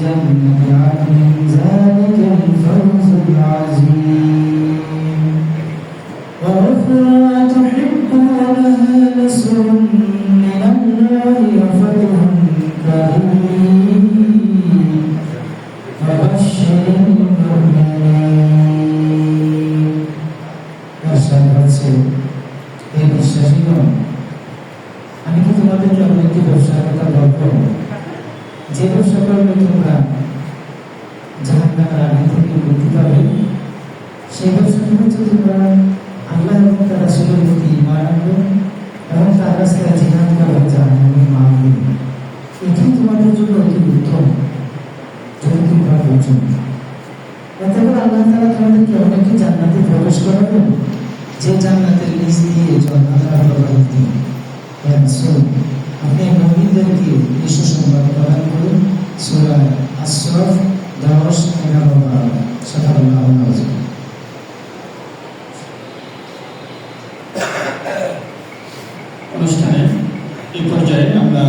جنة عدن ذلك الفوز العظيم وأخرى تحبونها نصر من الله وفتح كريم فبشر المؤمنين দর্শক হচ্ছে এই বিশ্বাসীগণ আমি কি তোমাদেরকে এমন একটি ব্যবসার কথা বলবো যে ব্যবসা করলে তোমরা জাহান নামের আগে থেকে মুক্তি পাবে। ব্যবসাটি হচ্ছে তোমরা আল্লাহ এবং তার রাসূলের প্রতি ঈমান আনবে এবং তার রাস্তায় জিহাদ জাহান্নামে মারবে এটি তোমাদের জন্য অতি উত্তম, যদি তোমরা বোঝো। এতে করে আল্লাহ তাআলা তোমাদেরকে একটি জান্নাতে প্রবেশ করাবেন। যে জান্নাতের নিচ দিয়ে ঝর্ণাধারা প্রবাহিত হ্যাঁ শুনুন আপনি মুমিনদেরকে এই আশরাফ দশ এগারো বারো সাতান্ন অনুষ্ঠানে এই পর্যায়ে আমরা